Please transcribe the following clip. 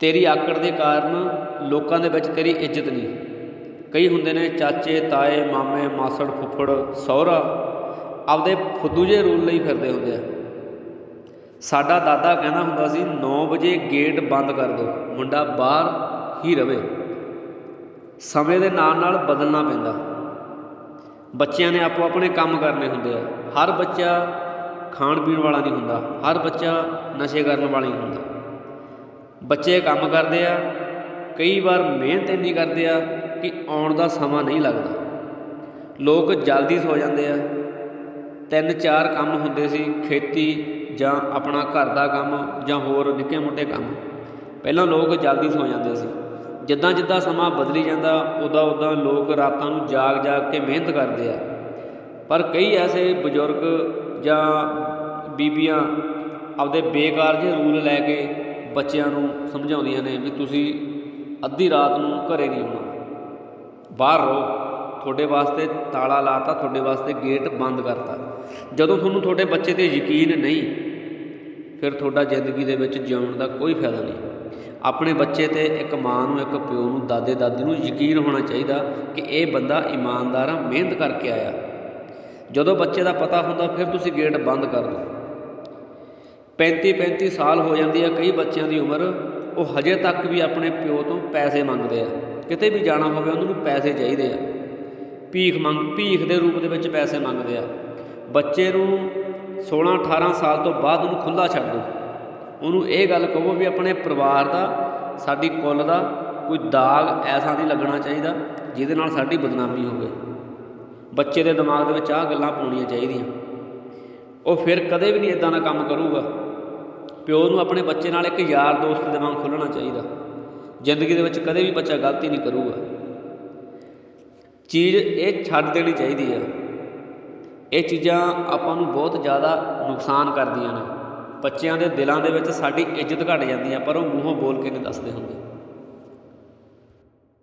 ਤੇਰੀ ਆਕੜ ਦੇ ਕਾਰਨ ਲੋਕਾਂ ਦੇ ਵਿੱਚ ਤੇਰੀ ਇੱਜ਼ਤ ਨਹੀਂ। ਕਈ ਹੁੰਦੇ ਨੇ ਚਾਚੇ, ਤਾਏ, ਮਾਮੇ, ਮਾਸੜ, ਫੁੱਫੜ, ਸਹੁਰਾ ਆਪਦੇ ਫੁੱਦੂ ਜੇ ਰੂਲ ਲਈ ਫਿਰਦੇ ਹੁੰਦੇ ਆ। ਸਾਡਾ ਦਾਦਾ ਕਹਿੰਦਾ ਹੁੰਦਾ ਸੀ 9 ਵਜੇ ਗੇਟ ਬੰਦ ਕਰ ਦਿਓ, ਮੁੰਡਾ ਬਾਹਰ ਹੀ ਰਵੇ। ਸਮੇਂ ਦੇ ਨਾਲ ਨਾਲ ਬਦਲਣਾ ਪੈਂਦਾ। ਬੱਚਿਆਂ ਨੇ ਆਪੋ ਆਪਣੇ ਕੰਮ ਕਰਨੇ ਹੁੰਦੇ ਆ। ਹਰ ਬੱਚਾ ਖਾਣ ਪੀਣ ਵਾਲਾ ਨਹੀਂ ਹੁੰਦਾ, ਹਰ ਬੱਚਾ ਨਸ਼ੇ ਕਰਨ ਵਾਲਾ ਨਹੀਂ ਹੁੰਦਾ। ਬੱਚੇ ਕੰਮ ਕਰਦੇ ਆ, ਕਈ ਵਾਰ ਮਿਹਨਤ ਇੰਨੀ ਕਰਦੇ ਆ ਕਿ ਆਉਣ ਦਾ ਸਮਾਂ ਨਹੀਂ ਲੱਗਦਾ। ਲੋਕ ਜਲਦੀ ਸੋ ਜਾਂਦੇ ਆ। ਤਿੰਨ ਚਾਰ ਕੰਮ ਹੁੰਦੇ ਸੀ, ਖੇਤੀ ਜਾਂ ਆਪਣਾ ਘਰ ਦਾ ਕੰਮ ਜਾਂ ਹੋਰ ਨਿੱਕੇ ਮੋਟੇ ਕੰਮ। ਪਹਿਲਾਂ ਲੋਕ ਜਲਦੀ ਸੋ ਜਾਂਦੇ ਸੀ। ਜਿੱਦਾਂ ਜਿੱਦਾਂ ਸਮਾਂ ਬਦਲੀ ਜਾਂਦਾ, ਉਦਾਂ ਉਦਾਂ ਲੋਕ ਰਾਤਾਂ ਨੂੰ ਜਾਗ ਜਾਗ ਕੇ ਮਿਹਨਤ ਕਰਦੇ ਆ। ਪਰ ਕਈ ਐਸੇ ਬਜ਼ੁਰਗ ਜਾਂ ਬੀਬੀਆਂ ਆਪਦੇ ਬੇਕਾਰ ਜਿਹੇ ਰੂਲ ਲੈ ਕੇ ਬੱਚਿਆਂ ਨੂੰ ਸਮਝਾਉਂਦੀਆਂ ਨੇ ਵੀ ਤੁਸੀਂ ਅੱਧੀ ਰਾਤ ਨੂੰ ਘਰੇ ਨਹੀਂ ਆਉਣਾ। ਬਾਹਰ ਰਹੋ। ਤੁਹਾਡੇ ਵਾਸਤੇ ਤਾਲਾ ਲਾਤਾ, ਤੁਹਾਡੇ ਵਾਸਤੇ ਗੇਟ ਬੰਦ ਕਰਤਾ। ਜਦੋਂ ਤੁਹਾਨੂੰ ਤੁਹਾਡੇ ਬੱਚੇ ਤੇ ਯਕੀਨ ਨਹੀਂ, ਫਿਰ ਤੁਹਾਡਾ ਜ਼ਿੰਦਗੀ ਦੇ ਵਿੱਚ ਜਿਉਣ ਦਾ ਕੋਈ ਫਾਇਦਾ ਨਹੀਂ। ਆਪਣੇ ਬੱਚੇ ਤੇ ਇੱਕ ਮਾਂ ਨੂੰ, ਇੱਕ ਪਿਓ ਨੂੰ ਦਾਦੇ ਦਾਦੀ ਨੂੰ ਯਕੀਨ ਹੋਣਾ ਚਾਹੀਦਾ ਕਿ ਇਹ ਬੰਦਾ ਇਮਾਨਦਾਰ ਆ ਮਿਹਨਤ ਕਰਕੇ ਆਇਆ। ਜਦੋਂ ਬੱਚੇ ਦਾ ਪਤਾ ਹੁੰਦਾ, ਫਿਰ ਤੁਸੀਂ ਗੇਟ ਬੰਦ ਕਰ ਦਿਓ। 35 35 ਸਾਲ ਹੋ ਜਾਂਦੀ ਆ, ਕਈ ਬੱਚਿਆਂ ਦੀ ਉਮਰ, ਉਹ ਹਜੇ ਤੱਕ ਵੀ ਆਪਣੇ ਪਿਓ ਤੋਂ ਪੈਸੇ ਮੰਗਦੇ ਆ। ਕਿਤੇ ਵੀ ਜਾਣਾ ਹੋਵੇ, ਉਹਨਾਂ ਨੂੰ ਪੈਸੇ ਚਾਹੀਦੇ ਆ। ਭੀਖ ਮੰਗ, ਭੀਖ ਦੇ ਰੂਪ ਦੇ ਵਿੱਚ ਪੈਸੇ ਮੰਗਦੇ ਆ। ਬੱਚੇ ਨੂੰ 16 18 ਸਾਲ ਤੋਂ ਬਾਅਦ ਉਹਨੂੰ ਖੁੱਲਾ ਛੱਡ ਦਿਓ। ਉਹਨੂੰ ਇਹ ਗੱਲ ਕਹੋ ਵੀ ਆਪਣੇ ਪਰਿਵਾਰ ਦਾ, ਸਾਡੀ ਕੁੱਲ ਦਾ ਕੋਈ ਦਾਗ ਐਸਾ ਨਹੀਂ ਲੱਗਣਾ ਚਾਹੀਦਾ, ਜਿਹਦੇ ਨਾਲ ਸਾਡੀ ਬਦਨਾਮੀ ਹੋਵੇ। ਬੱਚੇ ਦੇ ਦਿਮਾਗ ਦੇ ਵਿੱਚ ਆਹ ਗੱਲਾਂ ਪਾਉਣੀਆਂ ਚਾਹੀਦੀਆਂ। ਉਹ ਫਿਰ ਕਦੇ ਵੀ ਨਹੀਂ ਇਦਾਂ ਦਾ ਕੰਮ ਕਰੂਗਾ। ਪਿਓ ਨੂੰ ਆਪਣੇ ਬੱਚੇ ਨਾਲ ਇੱਕ ਯਾਰ ਦੋਸਤ ਦੇ ਵਾਂਗ ਖੁੱਲਣਾ ਚਾਹੀਦਾ। ਜ਼ਿੰਦਗੀ ਦੇ ਵਿੱਚ ਕਦੇ ਵੀ ਬੱਚਾ ਗਲਤੀ ਨਹੀਂ ਕਰੂਗਾ। ਚੀਜ਼ ਇਹ ਛੱਡ ਦੇਣੀ ਚਾਹੀਦੀ ਆ। ਇਹ ਚੀਜ਼ਾਂ ਆਪਾਂ ਨੂੰ ਬਹੁਤ ਜ਼ਿਆਦਾ ਨੁਕਸਾਨ ਕਰਦੀਆਂ ਨੇ। ਬੱਚਿਆਂ ਦੇ ਦਿਲਾਂ ਦੇ ਵਿੱਚ ਸਾਡੀ ਇੱਜ਼ਤ ਘਟ ਜਾਂਦੀ ਆ, ਪਰ ਉਹ ਮੂੰਹੋਂ ਬੋਲ ਕੇ ਨਹੀਂ ਦੱਸਦੇ ਹੁੰਦੇ।